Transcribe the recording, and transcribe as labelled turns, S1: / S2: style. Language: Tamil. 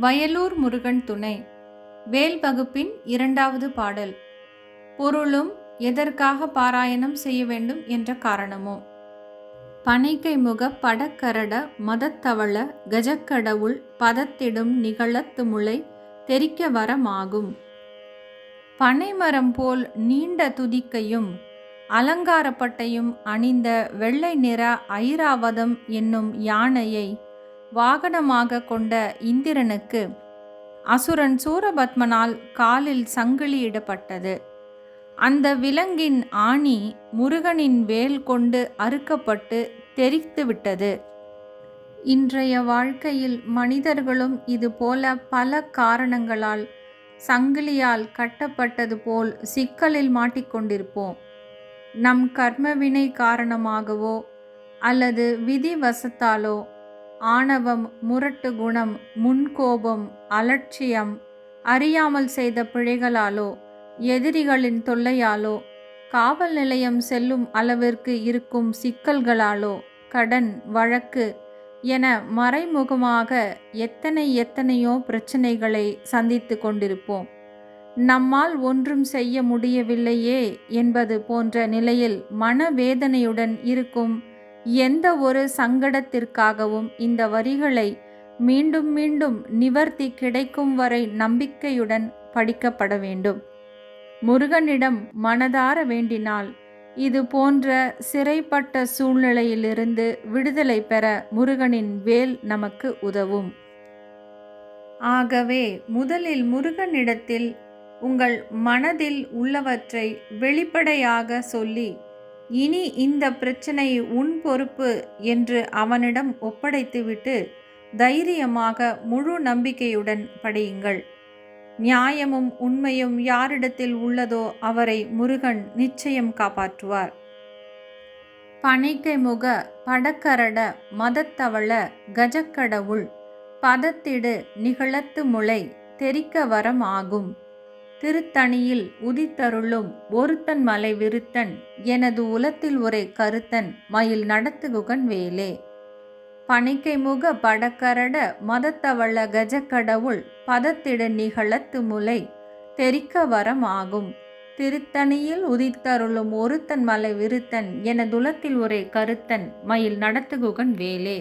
S1: வயலூர் முருகன் துணை. வேல் வகுப்பின் இரண்டாவது பாடல். பொருளும் எதற்காக பாராயணம் செய்ய வேண்டும் என்ற காரணமோ? பனைக்கை முக படக்கரட மதத்தவள கஜக்கடவுள் பதத்திடும் நிகழத்து முளை தெரிக்க வரமாகும். பனைமரம் போல் நீண்ட துதிக்கையும் அலங்காரப்பட்டையும் அணிந்த வெள்ளை நிற ஐராவதம் என்னும் யானையை வாகனமாக கொண்ட இந்திரனுக்கு அசுரன் சூரபத்மனால் காலில் சங்கிலியிடப்பட்டது. அந்த விலங்கின் ஆணி முருகனின் வேல் கொண்டு அறுக்கப்பட்டு தெரித்து விட்டது இன்றைய வாழ்க்கையில் மனிதர்களும் இதுபோல பல காரணங்களால் சங்கிலியால் கட்டப்பட்டது போல் சிக்கலில் மாட்டிக்கொண்டிருப்போம். நம் கர்மவினை காரணமாகவோ அல்லது விதிவசத்தாலோ ஆணவம் முரட்டு குணம் முன்கோபம் அலட்சியம். அறியாமல் செய்த பிழைகளாலோ எதிரிகளின் தொல்லையாலோ காவல் நிலையம் செல்லும் அளவிற்கு இருக்கும் சிக்கல்களாலோ கடன் வழக்கு என மறைமுகமாக எத்தனை எத்தனையோ பிரச்சனைகளை சந்தித்து கொண்டிருப்போம். நம்மால் ஒன்றும் செய்ய முடியவில்லையே என்பது போன்ற நிலையில் மனவேதனையுடன் இருக்கும் எந்த ஒரு சங்கடத்திற்காகவும் இந்த வரிகளை மீண்டும் மீண்டும் நிவர்த்தி கிடைக்கும் வரை நம்பிக்கையுடன் படிக்கப்பட வேண்டும். முருகனிடம் மனதார வேண்டினால் இது போன்ற சிறைப்பட்ட சூழ்நிலையிலிருந்து விடுதலை பெற முருகனின் வேல் நமக்கு உதவும். ஆகவே முதலில் முருகனிடத்தில் உங்கள் மனதில் உள்ளவற்றை வெளிப்படையாக சொல்லி இனி இந்த பிரச்சனை உன் பொறுப்பு என்று அவனிடம் ஒப்படைத்துவிட்டு தைரியமாக முழு நம்பிக்கையுடன் படியுங்கள். நியாயமும் உண்மையும் யாரிடத்தில் உள்ளதோ அவரை முருகன் நிச்சயம் காப்பாற்றுவார். பனைக்கை முக படக்கரட மதத்தவள கஜக்கடவுள் பதத்திடு நிகழத்து முளை தெரிக்க வரம் ஆகும். திருத்தணியில் உதித்தருளும் ஒருத்தன் மலை விருத்தன் எனது உலத்தில் ஒரே கருத்தன் மயில் நடத்துகுகன் வேலே. பனைக்கை முக படக்கரட மதத்தவள கஜக்கடவுள் பதத்திட நிகழத்து முலை தெரிக்க வரம் ஆகும் திருத்தணியில் உதித்தருளும் ஒருத்தன் மலை விருத்தன் எனதுலத்தில் ஒரே கருத்தன் மயில் நடத்துகுகன் வேலே.